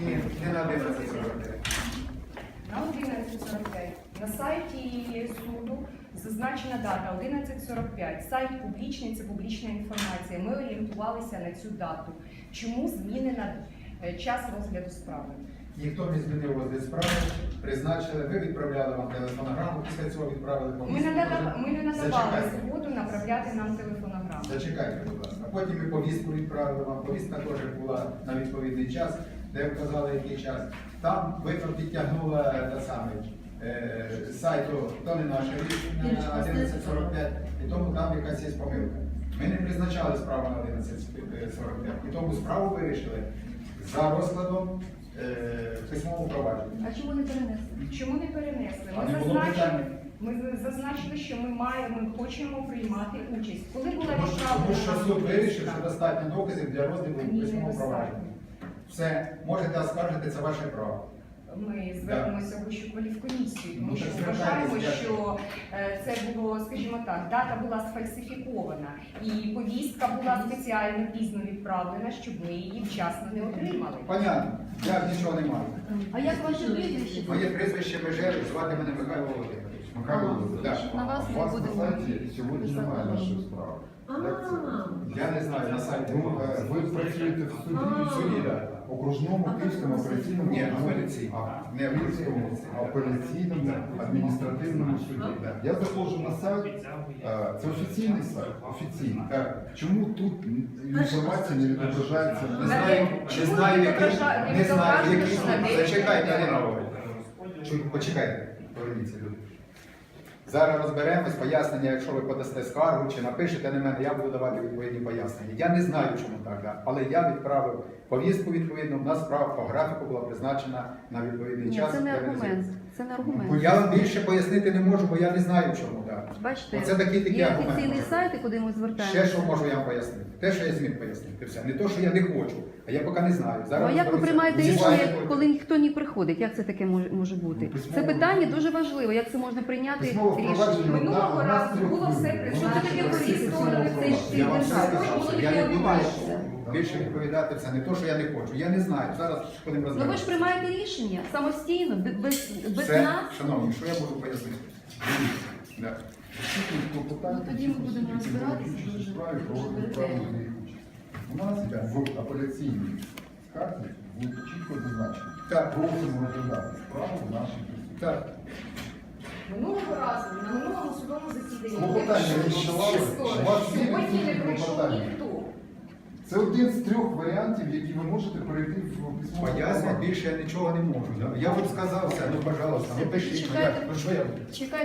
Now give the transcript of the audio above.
Ні, не на 11.45. На 11.45. На сайті суду зазначена дата 11.45. Сайт публічний, це публічна інформація. Ми орієнтувалися на цю дату. Чому змінена е, час розгляду справи? Ніхто не змінив розгляд справи, призначили, ви відправляли вам телефонограму, після цього відправили Ми не, надав- ми не надавали Зачекайте. згоду направляти нам телефонограму. Зачекайте, будь ласка. Потім ми повістку відправили вам. Повістка теж була на відповідний час, де вказали, який час. Там ви там підтягнула те саме е, сайту, то не наше рішення на 11.45, і тому там якась є помилка. Ми не призначали справу на 11.45, і тому справу вирішили за розкладом е, письмового провадження. А чому не перенесли? Чому не перенесли? А Ми не було зазначили, питання? Ми зазначили, що ми маємо, ми хочемо приймати участь. Коли була Тому що, суд вирішив, що достатньо доказів для розгляду письмового провадження. Все, можете оскаржити, це ваше право. Ми звернемося в вищу кваліфкомісію, тому Ну, що вважаємо, що е, це було, скажімо так, дата була сфальсифікована, і повістка була спеціально пізно відправлена, щоб ми її вчасно не отримали. Понятно, я нічого не маю. А як ваше прізвище? Моє прізвище Межевич, звати мене Михайло Володимирович. Михайло Володимирович, на вас у не вас будемо на сайті сьогодні писати. немає нашої справи. Як це? Я не знаю, на сайті. Ну, е, ви працюєте в суді, А. В суді, окружному Київському апеляційному Ні, апеляційному. А, Не Київському апеляційному. апеляційному адміністративному суді. Я заходжу на сайт, е, це офіційний сайт, офіційний. Так. Чому тут інформація не відображається? Не знаю, Чому знаю, не який, не не знаю, який. що на деякі- Зачекайте. Чу- Почекайте, поверніться, люди. Зараз розберемось, пояснення, якщо ви подасте скаргу чи напишете на мене, я буду давати відповідні пояснення. Я не знаю, чому так, але я відправив повістку відповідно. У нас справа по графіку була призначена на відповідний Ні, час. це не аргумент. Це не аргумент. Я вам більше пояснити не можу, бо я не знаю, чому так. Бачите, Оце такий такий є офіційний сайт, куди ми звертаємося. Ще що можу я вам пояснити? Те, що я зміг пояснити, все. Не то, що я не хочу, а я поки не знаю. Ну, а як ви приймаєте рішення, коли ніхто не приходить? Як це таке може, бути? Ну, Це питання дуже важливе. Як це можна прийняти Письмове рішення? впровадження Минулого разу було все. Що це таке Всі ж впровадження. Я вам сказав, таке не буду відбувається. більше відповідати це не то, що я не хочу. Я не знаю. Зараз будемо Ну ви ж приймаєте рішення самостійно, бе- без, без Все, нас. шановні, що я можу пояснити? Да. Ну, тоді ми будемо розбиратися дуже ретельно. У нас в апеляційній скарзі буде чітко зазначено. Так. Просимо розглядати справу в нашій. Так. Минулого разу на минулому судовому засіданні Клопотання якщо відсилали? У вас є сьогодні не прийшов клопотання? ніхто. Це один з трьох варіантів, які ви можете перейти в письмове Пояснити більше я нічого не можу. да. Я вам сказав все, ну, пожалуйста, ну пишіть. ну, як? Ну, що я? Чекайте.